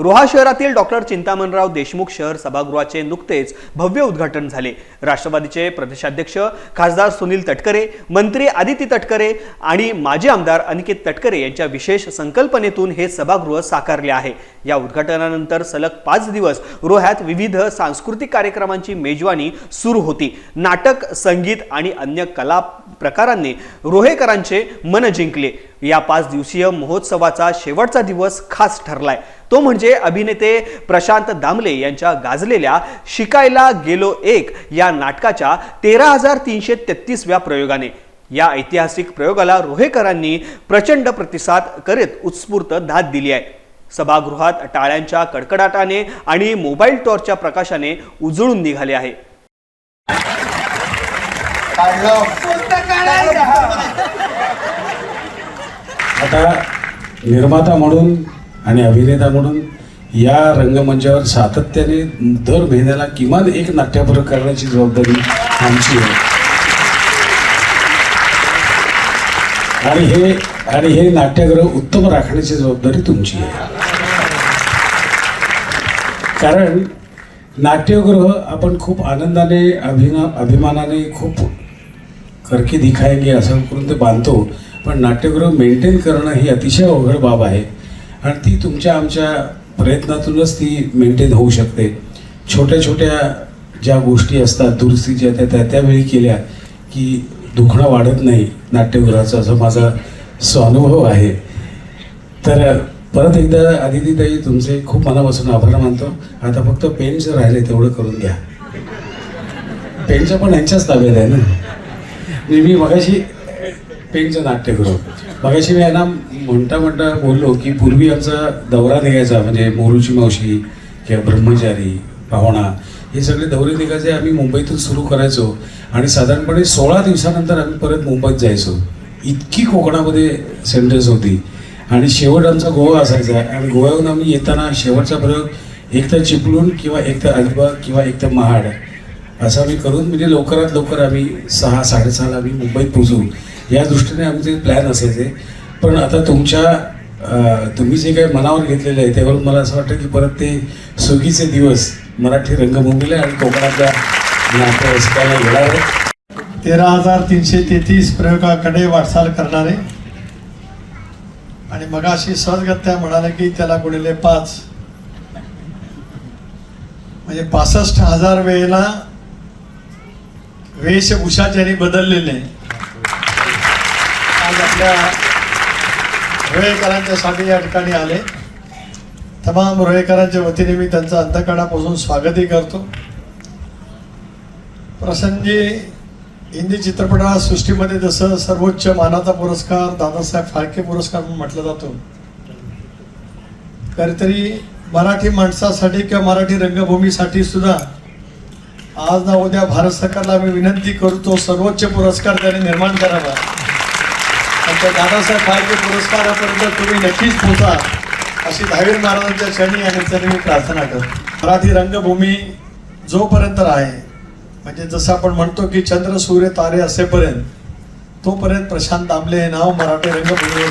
रोहा शहरातील डॉक्टर चिंतामणराव देशमुख शहर सभागृहाचे नुकतेच भव्य उद्घाटन झाले. राष्ट्रवादीचे प्रदेशाध्यक्ष खासदार सुनील तटकरे मंत्री आदिती तटकरे आणि माजी आमदार अनिकेत तटकरे यांच्या विशेष संकल्पनेतून हे सभागृह साकारले आहे. या उद्घाटनानंतर सलग पाच दिवस रोह्यात विविध सांस्कृतिक कार्यक्रमांची मेजवानी सुरू होती. नाटक संगीत आणि अन्य कला प्रकारांनी रोहेकरांचे मन जिंकले. या पाच दिवसीय महोत्सवाचा शेवटचा दिवस खास ठरलाय. तो म्हणजे अभिनेते प्रशांत दामले यांच्या गाजलेल्या शिकायला गेलो एक या नाटकाच्या तेरा हजार तीनशे तेहतीसव्या प्रयोगाने. या ऐतिहासिक प्रयोगाला रोहेकरांनी प्रचंड प्रतिसाद करीत उत्स्फूर्त दाद दिली आहे. सभागृहात टाळ्यांच्या कडकडाटाने आणि मोबाईल टॉर्चच्या प्रकाशाने उजळून निघाले आहे. आता निर्माता म्हणून आणि अभिनेता म्हणून या रंगमंचावर सातत्याने दर महिन्याला किमान एक नाट्यप्रयोग करण्याची जबाबदारी आमची आहे. आणि हे आणि हे नाट्यगृह उत्तम राखण्याची जबाबदारी तुमची आहे. कारण नाट्यगृह आपण खूप आनंदाने अभिना अभिमानाने खूप करके दिखाएंगे असं करून ते बांधतो. पण नाट्यगृह मेंटेन करणं ही अतिशय अवघड बाब आहे. आणि ती तुमच्या आमच्या प्रयत्नातूनच ती मेंटेन होऊ शकते. छोट्या छोट्या ज्या गोष्टी असतात दुरुस्तीच्या त्या त्या त्यावेळी केल्या की दुखणं वाढत नाही नाट्यगृहाचं असं माझा स्वानुभव आहे. तर परत एकदा आदितीताई तुमचे खूप मनापासून आभार मानतो. आता फक्त पेनचं राहिले तेवढं करून घ्या. पेनचं पण यांच्याच ताब्यात आहे ना? मी मी मगाशी पेनचं नाट्यगृह मगाशी मी यांना म्हणता म्हणता बोललो की पूर्वी आमचा दौरा निघायचा म्हणजे मोरूची मावशी किंवा ब्रह्मचारी पाहुणा हे सगळे दौरे निघायचे आम्ही मुंबईतून सुरू करायचो. आणि साधारणपणे सोळा दिवसानंतर आम्ही परत मुंबईत जायचो. इतकी कोकणामध्ये सेंटर्स होती. आणि शेवट आमचा गोवा असायचा. आणि गोव्याहून आम्ही येताना शेवटचा प्रयोग एक तर चिपळूण किंवा एक तर अलिबाग किंवा एक तर महाड. असं आम्ही करून म्हणजे लवकरात लवकर आम्ही सहा साडेसहाला आम्ही मुंबईत पोचू या दृष्टीने आमचे प्लॅन असायचे. पण आता तुमच्या तुम्ही जे काही मनावर घेतलेलं आहे त्यावरून मला असं वाटतं की परत ते सुगीचे दिवस मराठी रंगभूमीला आणि कोकणातल्या नाट्यरसिकाला घडावे तेरा हजार तीनशे तेहतीस प्रयोगाकडे वाटचाल करणारे. आणि मगाशी सहजगत्या म्हणाले की त्याला गुणिले पाच. म्हणजे पासष्ट हजार वेळेला वेशभूषा ज्यांनी बदललेले आज आपल्या रोळेकरांच्यासाठी या ठिकाणी आले. तमाम रोहेकरांच्या वतीने मी त्यांचं अंतकणापासून स्वागतही करतो. प्रसंगी हिंदी चित्रपटा सृष्टीमध्ये जसं सर्वोच्च मानाचा पुरस्कार दादासाहेब फाळके पुरस्कार म्हणून म्हटला जातो. तरी मराठी माणसासाठी किंवा मराठी रंगभूमीसाठी सुद्धा आज ना उद्या भारत सरकारला मी विनंती करतो सर्वोच्च पुरस्कार त्यांनी निर्माण करावा. आमच्या दादासाहेब फाळके पुरस्कारापर्यंत तुम्ही नक्कीच पोचा अशी दहावीर महाराजांच्या क्षणी आणि त्यांनी मी प्रार्थना करतो. मराठी रंगभूमी जोपर्यंत आहे म्हणजे जसं आपण म्हणतो की चंद्र सूर्य तारे असेपर्यंत तोपर्यंत प्रशांत आंबले हे नाव मराठी रंगभूमीवर